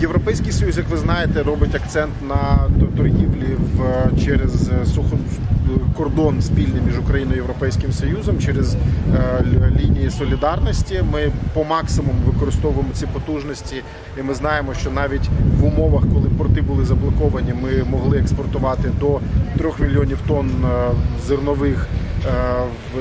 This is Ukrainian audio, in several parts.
Європейський союз, як ви знаєте, робить акцент на торгівлі в через сухо кордон спільний між Україною і Європейським Союзом через е, лінії солідарності. Ми по максимуму використовуємо ці потужності, і ми знаємо, що навіть в умовах, коли порти були заблоковані, ми могли експортувати до 3 мільйонів тонн е, зернових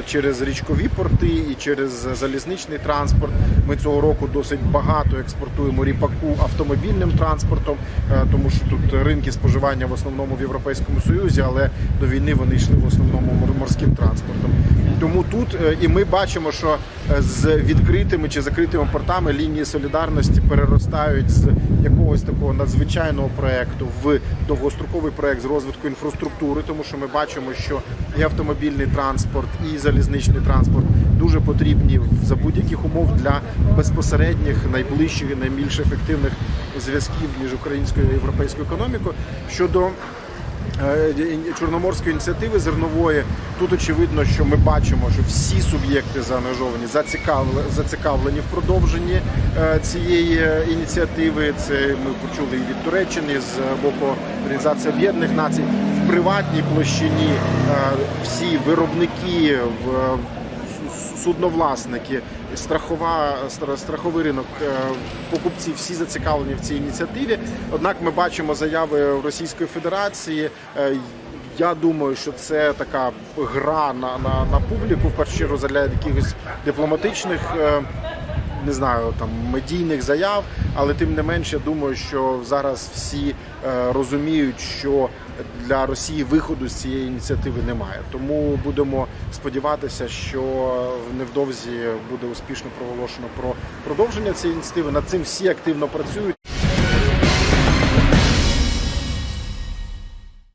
через річкові порти і через залізничний транспорт. Ми цього року досить багато експортуємо ріпаку автомобільним транспортом, е, тому що тут ринки споживання в основному в Європейському Союзі, але до війни вони йшли в основному мор- морським транспортом. Тому тут е, і ми бачимо, що е, з відкритими чи закритими портами лінії солідарності переростають з якогось такого надзвичайного проекту в довгостроковий проект з розвитку інфраструктури, тому що ми бачимо, що і автомобільний транспорт, і залізничний транспорт дуже потрібні за будь-яких умов для безпосередніх, найближчих і найбільш ефективних зв'язків між українською і європейською економікою. Щодо Чорноморської ініціативи зернової тут очевидно, що ми бачимо, що всі суб'єкти заангажовані зацікавлені, в продовженні е, цієї е, ініціативи. Це ми почули і від Туреччини з боку Організації Об'єднаних Націй в приватній площині. е, Всі виробники в судновласники, страхова страховий ринок, е, покупці всі зацікавлені в цій ініціативі. Однак ми бачимо заяви Російської Федерації. Е, Я думаю, що це така гра на, на, на публіку, в першу чергу для якихось дипломатичних. е, Не знаю, там медійних заяв, але тим не менше, думаю, що зараз всі е, розуміють, що для Росії виходу з цієї ініціативи немає. Тому будемо сподіватися, що невдовзі буде успішно проголошено про продовження цієї ініціативи. Над цим всі активно працюють.